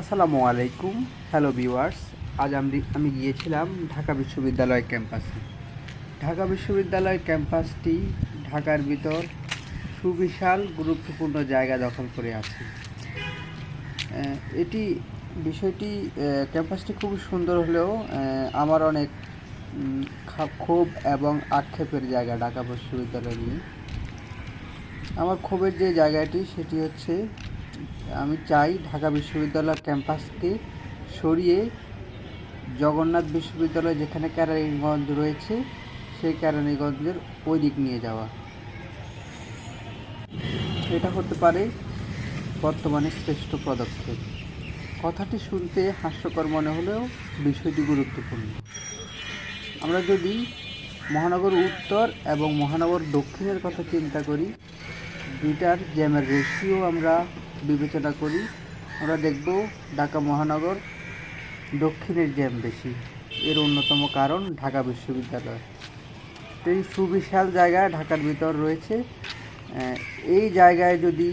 আসসালামু আলাইকুম। Hello viewers আজ আমি আমি গিয়েছিলাম ঢাকা বিশ্ববিদ্যালয় ক্যাম্পাসে। ঢাকা বিশ্ববিদ্যালয় ক্যাম্পাসটি ঢাকার ভিতর সুবিশাল, গুরুত্বপূর্ণ জায়গা দখল করে আছে। এটি বিষয়টি ক্যাম্পাসটি খুব সুন্দর হলেও আমার অনেক ক্ষোভ এবং আক্ষেপের জায়গা ঢাকা বিশ্ববিদ্যালয় নিয়ে। আমার ক্ষোভের যে জায়গাটি, সেটি হচ্ছে আমি চাই ঢাকা বিশ্ববিদ্যালয় ক্যাম্পাসকে সরিয়ে জগন্নাথ বিশ্ববিদ্যালয় যেখানে কেরানীগঞ্জ রয়েছে, সেই কেরানীগঞ্জের ওই দিক নিয়ে যাওয়া। এটা হতে পারে বর্তমানে শ্রেষ্ঠ পদক্ষেপ। কথাটি শুনতে হাস্যকর মনে হলেও বিষয়টি গুরুত্বপূর্ণ। আমরা যদি মহানগর উত্তর এবং মহানগর দক্ষিণের কথা চিন্তা করি, দুইটার জ্যামের রেশিও আমরা বিবেচনা করি, আমরা দেখব ঢাকা মহানগর দক্ষিণের জ্যাম বেশি। এর অন্যতম কারণ ঢাকা বিশ্ববিদ্যালয়। তো এই সুবিশাল জায়গা ঢাকার ভিতর রয়েছে। এই জায়গায় যদি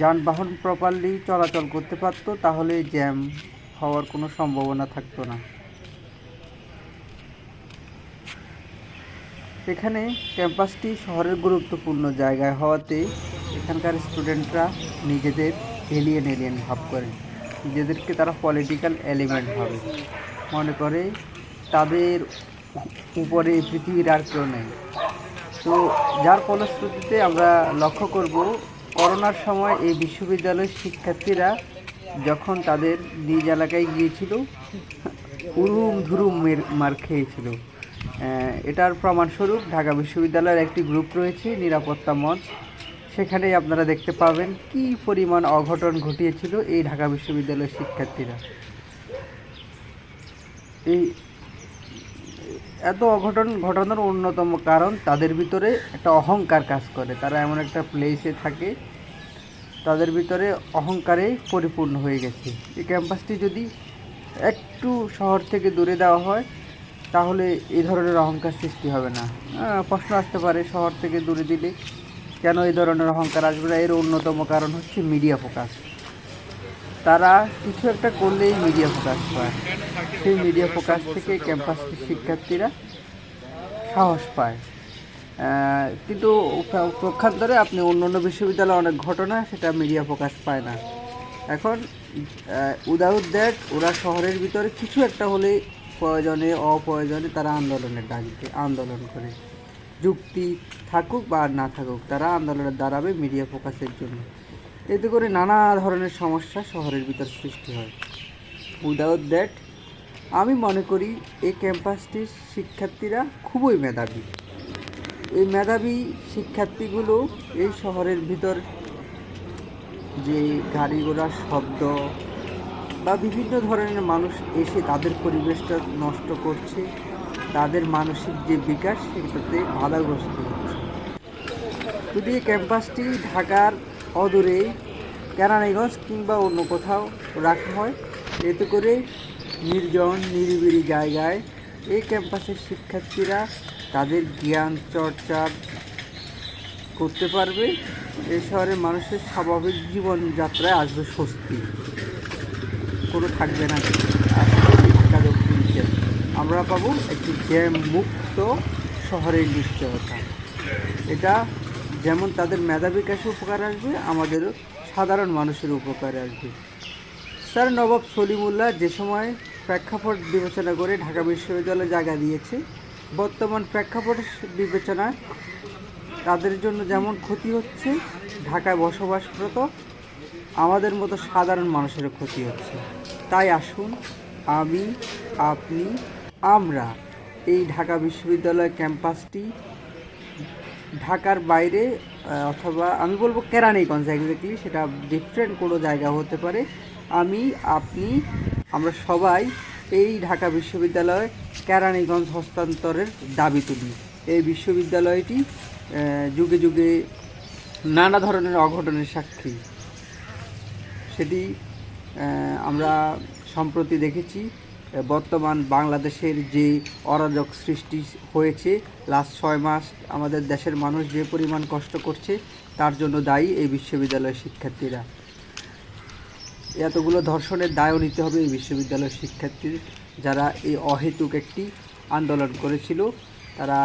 যানবাহন প্রপারলি চলাচল করতে পারতো, তাহলে জ্যাম হওয়ার কোনো সম্ভাবনা থাকতো না। এখানে ক্যাম্পাসটি শহরের গুরুত্বপূর্ণ জায়গায় হওয়াতে এখানকার স্টুডেন্টরা নিজেদের এলিয়েন এলিয়েন ভাব করে। নিজেদেরকে তারা পলিটিক্যাল এলিমেন্ট ভাবে। মনে করে তাদের উপরে পৃথিবীর আর কেউ নেই। তো যার ফলশ্রুতিতে আমরা লক্ষ্য করব, করোনার সময় এই বিশ্ববিদ্যালয়ের শিক্ষার্থীরা যখন তাদের নিজ এলাকায় গিয়েছিল উরুম ধুরুম মের- খেয়েছিল। এটার প্রমাণস্বরূপ ঢাকা বিশ্ববিদ্যালয়ের একটি গ্রুপ রয়েছে, নিরাপত্তা মঞ্চ। সেখানেই আপনারা দেখতে পাবেন কি পরিমাণ অঘটন ঘটিয়েছিল এই ঢাকা বিশ্ববিদ্যালয়ের শিক্ষার্থীরা। এই এত অঘটন ঘটানোর অন্যতম কারণ তাদের ভিতরে একটা অহংকার কাজ করে। তারা এমন একটা প্লেসে থাকে, তাদের ভিতরে অহংকারে পরিপূর্ণ হয়ে গেছে। এই ক্যাম্পাসটি যদি একটু শহর থেকে দূরে দেওয়া হয়, তাহলে এই ধরনের অহংকার সৃষ্টি হবে না। প্রশ্ন আসতে পারে শহর থেকে দূরে দিলে। কেন এই ধরনের অহংকার আসবে না? এর অন্যতম কারণ হচ্ছে মিডিয়া ফোকাস তারা কিছু একটা করলেই মিডিয়া ফোকাস পায়। সেই মিডিয়া ফোকাস থেকে ক্যাম্পাসটির শিক্ষার্থীরা সাহস পায়। কিন্তু পক্ষান্তরে আপনি অন্য অন্য বিশ্ববিদ্যালয়ে অনেক ঘটনা, সেটা মিডিয়া ফোকাস পায় না। এখন উইদাউট দ্যাট ওরা শহরের ভিতরে কিছু একটা হলে প্রয়োজনে, অপ্রয়োজনে তারা আন্দোলনের ডাক আন্দোলন করে। যুক্তি থাকুক বা না থাকুক, তারা আন্দোলনে দাঁড়াবে মিডিয়া ফোকাসের জন্য। এতে করে নানা ধরনের সমস্যা শহরের ভিতর সৃষ্টি হয়। উইদাউট দ্যাট, আমি মনে করি এই ক্যাম্পাসটির শিক্ষার্থীরা খুবই মেধাবী। এই মেধাবী শিক্ষার্থীগুলো এই শহরের ভিতর যে গাড়ি ঘোড়ার শব্দ বা বিভিন্ন ধরনের মানুষ এসে তাদের পরিবেশটা নষ্ট করছে, তাদের মানসিক যে বিকাশ, সেটাতে বাধাগ্রস্ত যদি ক্যাম্পাসটি ঢাকার অদূরে কেরানীগঞ্জ কিংবা অন্য কোথাও রাখা হয়, এতে করে নির্জন, নিরিবিলি জায়গায় এই ক্যাম্পাসের শিক্ষার্থীরা তাদের জ্ঞান চর্চার করতে পারবে। এই শহরের মানুষের স্বাভাবিক জীবনযাত্রায় আসবে স্বস্তি। কোনো থাকবে না। আমরা পাবো একটি জ্যাম মুক্ত শহরের নিশ্চয়তা। এটা যেমন তাদের মেধা বিকাশে উপকার আসবে, আমাদেরও সাধারণ মানুষের উপকারে আসবে। স্যার নবাব সলিমুল্লাহ যে সময় প্রেক্ষাপট বিবেচনা করে ঢাকা বিশ্ববিদ্যালয়ে জায়গা দিয়েছে, বর্তমান প্রেক্ষাপট বিবেচনায় তাদের জন্য যেমন ক্ষতি হচ্ছে, ঢাকায় বসবাসরত আমাদের মতো সাধারণ মানুষেরও ক্ষতি হচ্ছে। তাই আসুন, আমি, আপনি, আমরা এই ঢাকা বিশ্ববিদ্যালয় ক্যাম্পাসটি ঢাকার বাইরে অথবা আমি বলব কেরানীগঞ্জ এক্স্যাক্টলি সেটা ডিফারেন্ট কোনো জায়গা হতে পারে। আমি, আপনি, আমরা সবাই এই ঢাকা বিশ্ববিদ্যালয়ে কেরানীগঞ্জ হস্তান্তরের দাবি তুলি। এই বিশ্ববিদ্যালয়টি যুগে যুগে নানা ধরনের অঘটনের সাক্ষী। সেটি আমরা সম্প্রতি দেখেছি। বর্তমান বাংলাদেশের যে অরাজক সৃষ্টি হয়েছে লাস্ট ছয় মাস আমাদের দেশের মানুষ যে পরিমাণ কষ্ট করছে, তার জন্য দায়ী এই বিশ্ববিদ্যালয়ের শিক্ষার্থীরা। এতগুলো ধর্ষণের দায়ও নিতে হবে এই বিশ্ববিদ্যালয়ের শিক্ষার্থীর, যারা এই অহেতুক একটি আন্দোলন করেছিল। তারা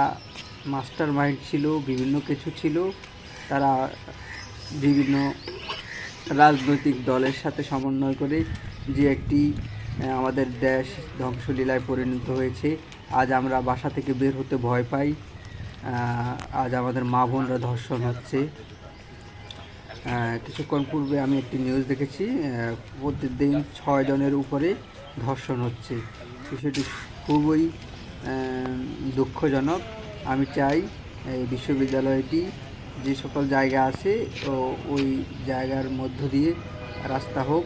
মাস্টার মাইন্ড ছিল, বিভিন্ন কিছু ছিল। তারা বিভিন্ন রাজনৈতিক দলের সাথে সমন্বয় করে যে একটি আমাদের দেশ ধ্বংসলীলায় পরিণত হয়েছে। আজ আমরা বাসা থেকে বের হতে ভয় পাই। আজ আমাদের মা বোনরা ধর্ষণ হচ্ছে। কিছুক্ষণ পূর্বে আমি একটি নিউজ দেখেছি প্রতিদিন ছয় জনের উপরে ধর্ষণ হচ্ছে। বিষয়টি খুবই দুঃখজনক। আমি চাই এই বিশ্ববিদ্যালয়টি যে সকল জায়গা আছে ওই জায়গার মধ্য দিয়ে রাস্তা হোক